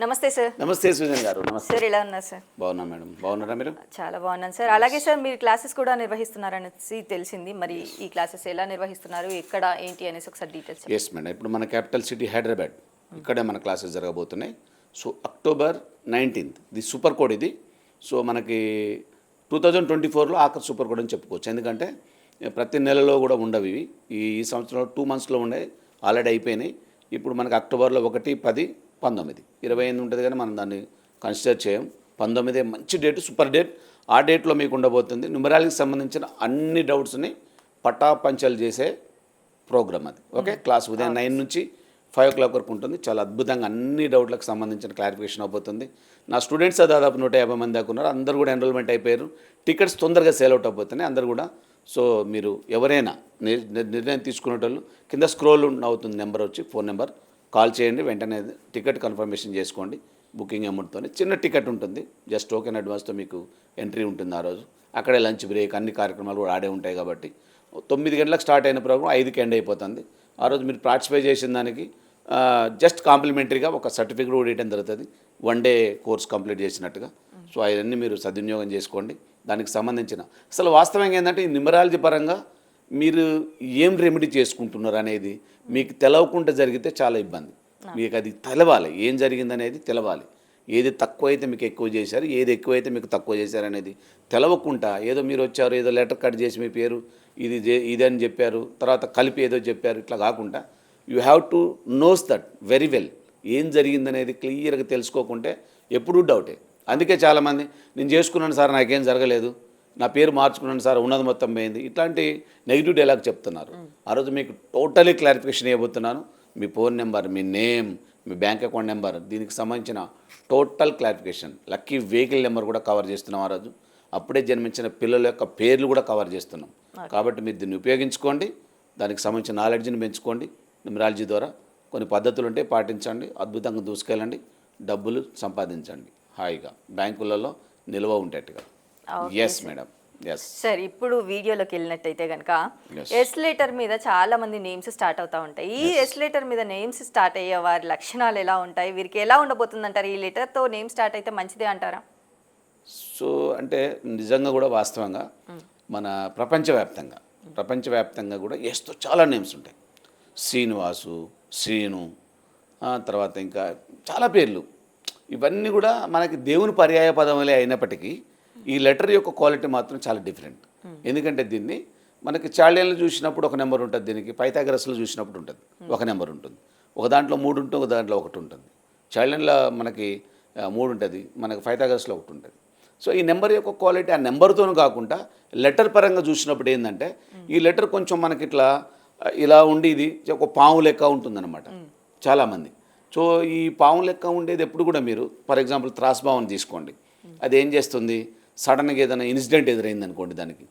నమస్తే సార్ నమస్తే సుజన్ గారు. నమస్తే. సార్ ఎలా ఉన్నారు సార్ బాగున్నా మేడం. బాగున్నారా మీరు? చాలా బాగున్నాను సార్ అలాగే సార్ మీరు క్లాసెస్ కూడా నిర్వహిస్తున్నారనేసి తెలిసింది. మరి ఈ క్లాసెస్ ఎలా నిర్వహిస్తున్నారు ఎక్కడ ఏంటి అనేసి ఒకసారి డీటెయిల్స్ ఎస్ మేడం. ఇప్పుడు మన క్యాపిటల్ సిటీ హైదరాబాద్. ఇక్కడే మన క్లాసెస్ జరగబోతున్నాయి. సో అక్టోబర్ నైన్టీన్త్ ఇది సూపర్ కోడ్ ఇది. సో మనకి టూ థౌజండ్ ట్వంటీ ఫోర్లో ఆఖరి సూపర్ కోడ్ అని చెప్పుకోవచ్చు. ఎందుకంటే ప్రతి నెలలో కూడా ఉండవు ఇవి. ఈ సంవత్సరంలో టూ మంత్స్లో ఉండే. ఆల్రెడీ అయిపోయినాయి. ఇప్పుడు మనకి అక్టోబర్లో ఒకటి పది పంతొమ్మిది. ఇరవై ఎనిమిది ఉంటుంది కానీ మనం దాన్ని కన్సిడర్ చేయం. పంతొమ్మిది మంచి డేట్ సూపర్ డేట్ ఆ డేట్లో మీకు ఉండబోతుంది. న్యూమరాలజీకి సంబంధించిన అన్ని డౌట్స్ని పటాపంచలు చేసే ప్రోగ్రామ్ అది. ఓకే క్లాస్ ఉదయం నైన్ నుంచి ఫైవ్ ఓ క్లాక్ వరకు ఉంటుంది. చాలా అద్భుతంగా అన్ని డౌట్లకు సంబంధించిన క్లారిఫికేషన్ అవబోతుంది. నా స్టూడెంట్స్ దాదాపు నూట యాభై మంది దాకా ఉన్నారు. అందరూ కూడా ఎన్రోల్మెంట్ అయిపోయారు. టికెట్స్ తొందరగా సేల్ అవుట్ అయిపోతున్నాయి అందరూ కూడా. సో మీరు ఎవరైనా నిర్ణయం తీసుకునేటోళ్ళు కింద స్క్రోల్ అవుతుంది నెంబర్ వచ్చి ఫోన్ నెంబర్ కాల్ చేయండి వెంటనే టికెట్ కన్ఫర్మేషన్ చేసుకోండి బుకింగ్ అమౌంట్తో చిన్న టికెట్ ఉంటుంది జస్ట్ టోకెన్ అడ్వాన్స్తో మీకు ఎంట్రీ ఉంటుంది ఆ రోజు. అక్కడే లంచ్ బ్రేక్ అన్ని కార్యక్రమాలు కూడా ఆడే ఉంటాయి కాబట్టి. తొమ్మిది గంటలకు స్టార్ట్ అయిన ప్రోగ్రామ్ ఐదుకి ఎండ్ అయిపోతుంది. ఆ రోజు మీరు పార్టిసిపేట్ చేసిన దానికి జస్ట్ కాంప్లిమెంటరీగా ఒక సర్టిఫికేట్ కూడా ఇవ్వడం జరుగుతుంది వన్ డే కోర్స్ కంప్లీట్ చేసినట్టుగా. సో అవన్నీ మీరు సద్వినియోగం చేసుకోండి. దానికి సంబంధించిన అసలు వాస్తవంగా ఏంటంటే ఈ న్యూమరాలజీ పరంగా మీరు ఏం రెమెడీ చేసుకుంటున్నారు అనేది మీకు తెలవకుండా జరిగితే చాలా ఇబ్బంది. మీకు అది తెలవాలి. ఏం జరిగిందనేది తెలవాలి. ఏది తక్కువ అయితే మీకు ఎక్కువ చేశారు ఏది ఎక్కువైతే మీకు తక్కువ చేశారు అనేది తెలవకుండా ఏదో మీరు వచ్చారు ఏదో లెటర్ కట్ చేసి మీ పేరు ఇది ఇదని చెప్పారు తర్వాత కలిపి ఏదో చెప్పారు ఇట్లా కాకుండా you have to knows that very well ఏం జరిగిందనేది క్లియర్గా తెలుసుకోకుంటే ఎప్పుడూ డౌటే అందుకే చాలామంది నేను చేసుకున్నాను సార్ నాకేం జరగలేదు. నా పేరు మార్చుకున్నాను సార్ ఉన్నది మొత్తం పోయింది. ఇట్లాంటి నెగిటివ్ డైలాగ్ చెప్తున్నారు. ఆ రోజు మీకు టోటలీ క్లారిఫికేషన్ ఇవ్వబోతున్నాను. మీ ఫోన్ నెంబర్ మీ నేమ్ మీ బ్యాంక్ అకౌంట్ నెంబర్ దీనికి సంబంధించిన total clarification lucky vehicle number కూడా కవర్ చేస్తున్నాం ఆ రోజు. అప్పుడే జన్మించిన పిల్లల యొక్క పేర్లు కూడా కవర్ చేస్తున్నాం. కాబట్టి మీరు దీన్ని ఉపయోగించుకోండి. దానికి సంబంధించిన నాలెడ్జ్ని పెంచుకోండి. న్యూమరాలజీ ద్వారా కొన్ని పద్ధతులు ఉంటే పాటించండి. అద్భుతంగా దూసుకెళ్ళండి. డబ్బులు సంపాదించండి. హాయిగా. బ్యాంకులలో నిల్వ ఉండేట్టుగా. ఎస్ మేడం సార్ ఇప్పుడు వీడియోలోకి వెళ్ళినట్టయితే కనుక. ఎస్ లెటర్ మీద చాలా మంది నేమ్స్ స్టార్ట్ అవుతా ఉంటాయి. ఈ ఎస్ లెటర్ మీద నేమ్స్ స్టార్ట్ అయ్యే వారి లక్షణాలు ఎలా ఉంటాయి? వీరికి ఎలా ఉండబోతుంది అంటారు ఈ లెటర్తో నేమ్ స్టార్ట్ అయితే మంచిదే అంటారా? సో అంటే నిజంగా కూడా వాస్తవంగా మన ప్రపంచవ్యాప్తంగా ప్రపంచవ్యాప్తంగా కూడా ఎస్తో చాలా నేమ్స్ ఉంటాయి. శ్రీనివాసు శ్రీను ఆ తర్వాత ఇంకా చాలా పేర్లు. ఇవన్నీ కూడా మనకి దేవుని పర్యాయ పదములే అయినప్పటికీ ఈ లెటర్ యొక్క క్వాలిటీ మాత్రం చాలా డిఫరెంట్. ఎందుకంటే దీన్ని మనకి చాళీలు చూసినప్పుడు ఒక నెంబర్ ఉంటుంది దీనికి పైతాగ్రస్లో చూసినప్పుడు ఉంటుంది ఒక నెంబర్ ఉంటుంది. ఒక దాంట్లో మూడు ఉంటుంది ఒక దాంట్లో ఒకటి ఉంటుంది. చాళీలో మనకి మూడు ఉంటుంది మనకి పైథాగరస్లో ఒకటి ఉంటుంది. సో ఈ నెంబర్ యొక్క క్వాలిటీ ఆ నెంబర్తోనూ కాకుండా లెటర్ పరంగా చూసినప్పుడు ఏంటంటే ఈ లెటర్ కొంచెం మనకి ఇట్లా ఇలా ఉండి ఇది ఒక పాము లెక్క ఉంటుందన్నమాట చాలామంది. సో ఈ పాము లెక్క ఉండేది ఎప్పుడు కూడా మీరు ఫర్ ఎగ్జాంపుల్ త్రాస్ భావన తీసుకోండి. అది ఏం చేస్తుంది? సడన్గా ఏదైనా ఇన్సిడెంట్ ఎదురైంది అనుకోండి దానికి.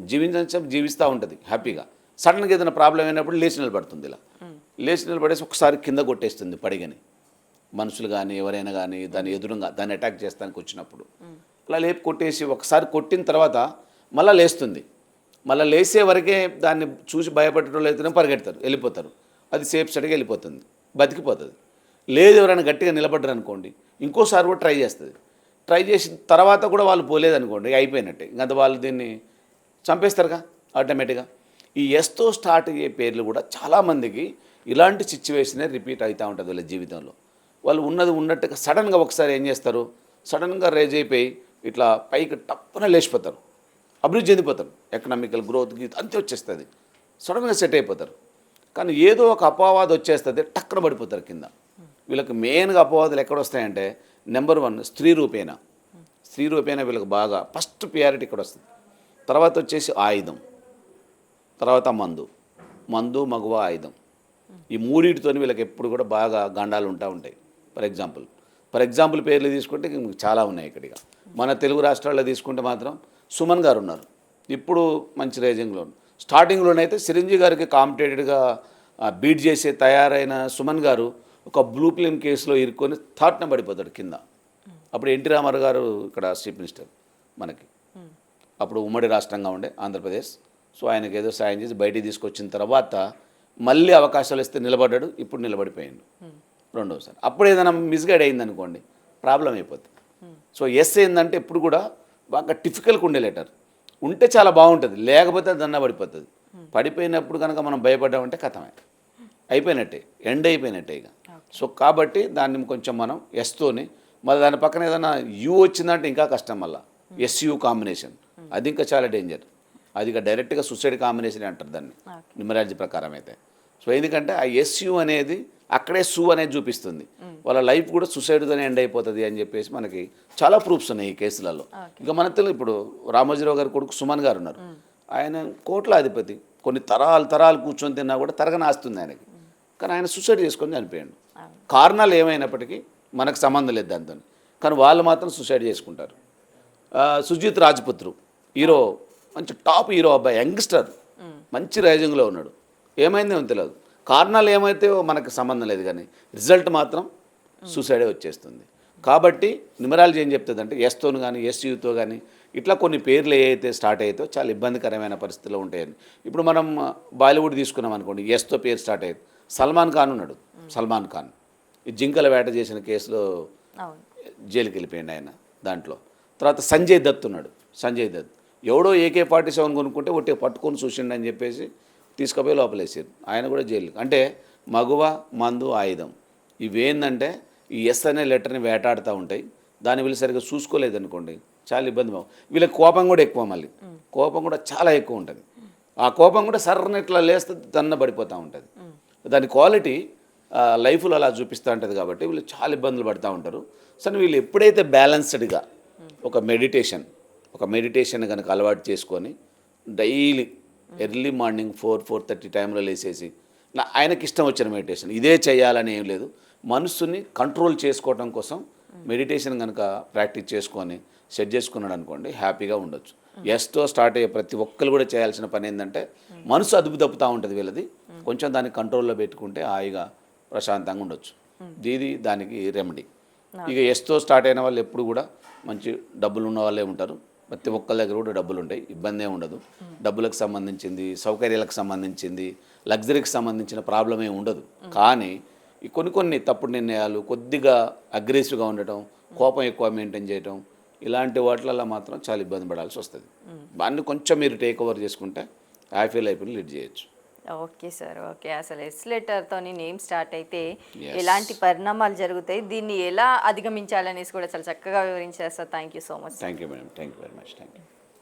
జీవించడం జీవిస్తూ ఉంటుంది హ్యాపీగా. సడన్గా ఏదైనా ప్రాబ్లం అయినప్పుడు లేచి నిలబడుతుంది ఇలా. లేచి నిలబడేసి ఒకసారి కింద కొట్టేస్తుంది పడిగని. మనుషులు కానీ ఎవరైనా కానీ దాన్ని ఎదురుగా దాన్ని అటాక్ చేస్తానికి వచ్చినప్పుడు. అలా లేపు కొట్టేసి ఒకసారి కొట్టిన తర్వాత మళ్ళీ లేస్తుంది. మళ్ళీ లేసే వరకే దాన్ని చూసి భయపడేటోళ్ళు అయితేనే పరిగెడతారు వెళ్ళిపోతారు. అది సేఫ్ సైడ్గా వెళ్ళిపోతుంది బతికిపోతుంది. లేదు ఎవరైనా గట్టిగా నిలబడ్డారు అనుకోండి ఇంకోసారి కూడా ట్రై చేస్తుంది. ట్రై చేసిన తర్వాత కూడా వాళ్ళు పోలేదనుకోండి అయిపోయినట్టే. ఇంకా వాళ్ళు దీన్ని చంపేస్తారుగా ఆటోమేటిక్గా. ఈ ఎస్తో స్టార్ట్ అయ్యే పేర్లు కూడా చాలామందికి ఇలాంటి సిచ్యువేషనే రిపీట్ అవుతూ ఉంటుంది వాళ్ళ జీవితంలో. వాళ్ళు ఉన్నది ఉన్నట్టుగా సడన్గా ఒకసారి ఏం చేస్తారు? సడన్గా రేజ్ అయిపోయి ఇట్లా పైకి టప్పున లేచిపోతారు. అభివృద్ధి చెందిపోతారు. ఎకనామికల్ గ్రోత్ గీత్ అంతే వచ్చేస్తుంది. సడన్గా సెట్ అయిపోతారు. కానీ ఏదో ఒక అపవాదం వచ్చేస్తుంది టక్కన పడిపోతారు కింద. వీళ్ళకి మెయిన్గా అపవాదాలు ఎక్కడ వస్తాయంటే నెంబర్ వన్ స్త్రీ రూపేణ. స్త్రీ రూపేణ వీళ్ళకి బాగా ఫస్ట్ ప్రియారిటీ ఇక్కడ వస్తుంది. తర్వాత వచ్చేసి ఆయుధం. తర్వాత మందు. మందు మగువ ఆయుధం. ఈ మూడింటితో వీళ్ళకి ఎప్పుడు కూడా బాగా గండాలు ఉంటా ఉంటాయి. For example. ఫర్ ఎగ్జాంపుల్ పేర్లు తీసుకుంటే చాలా ఉన్నాయి ఇక్కడ మన తెలుగు రాష్ట్రాల్లో తీసుకుంటే మాత్రం సుమన్ గారు ఉన్నారు. ఇప్పుడు మంచి రేజింగ్లో స్టార్టింగ్లోనైతే చిరంజీవి గారికి కాంపిటేటెడ్గా బీట్ చేసే తయారైన సుమన్ గారు ఒక బ్లూ ఫిలిం కేసులో ఇరుక్కొని థాట్న పడిపోతాడు కింద. అప్పుడు ఎన్టీ రామారావు గారు ఇక్కడ చీఫ్ మినిస్టర్ మనకి. అప్పుడు ఉమ్మడి రాష్ట్రంగా ఉండే ఆంధ్రప్రదేశ్. సో ఆయనకి ఏదో సాయం చేసి బయటికి తీసుకొచ్చిన తర్వాత మళ్ళీ అవకాశాలు ఇస్తే నిలబడ్డాడు ఇప్పుడు నిలబడిపోయాడు. రెండోసారి. అప్పుడు ఏదైనా మిస్గైడ్ అయింది అనుకోండి ప్రాబ్లం అయిపోతుంది సో ఎస్ ఏంటంటే ఎప్పుడు కూడా బాగా టిఫికల్గా ఉండే లెటర్ ఉంటే చాలా బాగుంటుంది లేకపోతే దన్న పడిపోతుంది. పడిపోయినప్పుడు కనుక మనం భయపడ్డామంటే కథమే. అయిపోయినట్టే ఎండ్ అయిపోయినట్టే ఇక. సో కాబట్టి దాన్ని కొంచెం మనం ఎస్తోని మళ్ళీ దాని పక్కన ఏదైనా యూ వచ్చిందంటే ఇంకా కష్టం మళ్ళీ. ఎస్యూ కాంబినేషన్ అది ఇంకా చాలా డేంజర్ అది ఇక డైరెక్ట్గా సూసైడ్ కాంబినేషన్ అంటారు దాన్ని. న్యూమరాలజీ ప్రకారం అయితే. సో ఎందుకంటే ఆ ఎస్యూ అనేది అక్కడే సు అనేది చూపిస్తుంది. వాళ్ళ లైఫ్ కూడా సుసైడ్తోనే ఎండ్ అయిపోతుంది అని చెప్పేసి మనకి చాలా ప్రూఫ్స్ ఉన్నాయి ఈ కేసులలో. ఇక మన తెలుగు ఇప్పుడు రామోజీరావు గారి కొడుకు సుమన్ గారు ఉన్నారు. ఆయన కోట్ల అధిపతి కొన్ని తరాలు తరాలు కూర్చొని తిన్నా కూడా తరగని ఆస్తుంది ఆయనకి. కానీ ఆయన సూసైడ్ చేసుకొని చనిపోయాడు. కారణాలు ఏమైనప్పటికీ మనకు సంబంధం లేదు దాంతో కానీ వాళ్ళు మాత్రం సూసైడ్ చేసుకుంటారు. సుజిత్ రాజ్పుత్రు హీరో మంచి టాప్ హీరో అబ్బాయి యంగ్స్టర్. మంచి రైజింగ్లో ఉన్నాడు. ఏమైందేమో తెలియదు. కారణాలు ఏమైతే మనకు సంబంధం లేదు కానీ రిజల్ట్ మాత్రం సూసైడే వచ్చేస్తుంది. కాబట్టి న్యూమరాలజీ ఏం చెప్తుంది అంటే ఎస్తోను కానీ ఎస్యూతో కానీ ఇట్లా కొన్ని పేర్లు ఏ అయితే స్టార్ట్ అయితే చాలా ఇబ్బందికరమైన పరిస్థితుల్లో ఉంటాయని. ఇప్పుడు మనం బాలీవుడ్ తీసుకున్నాం అనుకోండి ఎస్తో పేరు స్టార్ట్ అయ్యేది. సల్మాన్ ఖాన్ ఉన్నాడు. సల్మాన్ ఖాన్. ఈ జింకల వేట చేసిన కేసులో జైలుకి వెళ్ళిపోయింది ఆయన దాంట్లో. తర్వాత సంజయ్ దత్ ఉన్నాడు. సంజయ్ దత్. ఎవడో ఏకే ఫార్టీ సెవెన్ కొనుక్కుంటే ఒట్టి పట్టుకొని చూసిండు అని చెప్పేసి తీసుకుపోయి లోపలేసారు ఆయన కూడా జైలు అంటే మగువ మందు ఆయుధం. ఇవేందంటే ఈ ఎస్ అనే లెటర్ని వేటాడుతూ ఉంటాయి. దాన్ని వీళ్ళు సరిగ్గా చూసుకోలేదు అనుకోండి చాలా ఇబ్బంది బాగు వీళ్ళకి కోపం కూడా ఎక్కువ మళ్ళీ. కోపం కూడా చాలా ఎక్కువ ఉంటుంది. ఆ కోపం కూడా సర్రని ఇట్లా లేస్తే దన్న పడిపోతూ ఉంటుంది. దాని క్వాలిటీ లైఫ్లో అలా చూపిస్తూ ఉంటుంది కాబట్టి వీళ్ళు చాలా ఇబ్బందులు పడుతూ ఉంటారు. సరే వీళ్ళు ఎప్పుడైతే బ్యాలెన్స్డ్గా ఒక మెడిటేషన్ ఒక మెడిటేషన్ కనుక అలవాటు చేసుకొని daily early morning four four thirty టైంలో లేసేసి నా ఆయనకి ఇష్టం వచ్చిన మెడిటేషన్ ఇదే చేయాలని ఏం లేదు. మనసుని కంట్రోల్ చేసుకోవడం కోసం మెడిటేషన్ కనుక ప్రాక్టీస్ చేసుకొని సెట్ చేసుకున్నాడు అనుకోండి హ్యాపీగా ఉండొచ్చు. ఎస్తో స్టార్ట్ అయ్యే ప్రతి ఒక్కరు కూడా చేయాల్సిన పని ఏంటంటే మనసు అదుపు తప్పుతూ ఉంటుంది వీళ్ళది. కొంచెం దాన్ని కంట్రోల్లో పెట్టుకుంటే హాయిగా ప్రశాంతంగా ఉండొచ్చు. ఇది దానికి రెమెడీ. ఇక ఎస్తో స్టార్ట్ అయిన వాళ్ళు ఎప్పుడు కూడా మంచి డబ్బులు ఉన్న వాళ్ళే ఉంటారు. ప్రతి ఒక్కరి దగ్గర కూడా డబ్బులు ఉంటాయి. ఇబ్బంది ఉండదు. డబ్బులకు సంబంధించింది సౌకర్యాలకు సంబంధించింది లగ్జరీకి సంబంధించిన ప్రాబ్లం ఏమి ఉండదు. కానీ ఈ కొన్ని కొన్ని తప్పుడు నిర్ణయాలు కొద్దిగా అగ్రెసివ్గా ఉండటం కోపం ఎక్కువ మెయింటైన్ చేయటం ఇలాంటి వాటిలలో మాత్రం చాలా ఇబ్బంది పడాల్సి వస్తుంది. దాన్ని కొంచెం మీరు టేక్ ఓవర్ చేసుకుంటే హ్యాపీ లైఫ్ని లీడ్ చేయొచ్చు. Okay sir okay. అసలు ఎస్ లెటర్తోని నేమ్ స్టార్ట్ అయితే. ఎలాంటి పరిణామాలు జరుగుతాయి? దీన్ని ఎలా అధిగమించాలనేసి కూడా చాలా చక్కగా వివరించారు sir. Thank you so much thank you madam thank you very much thank you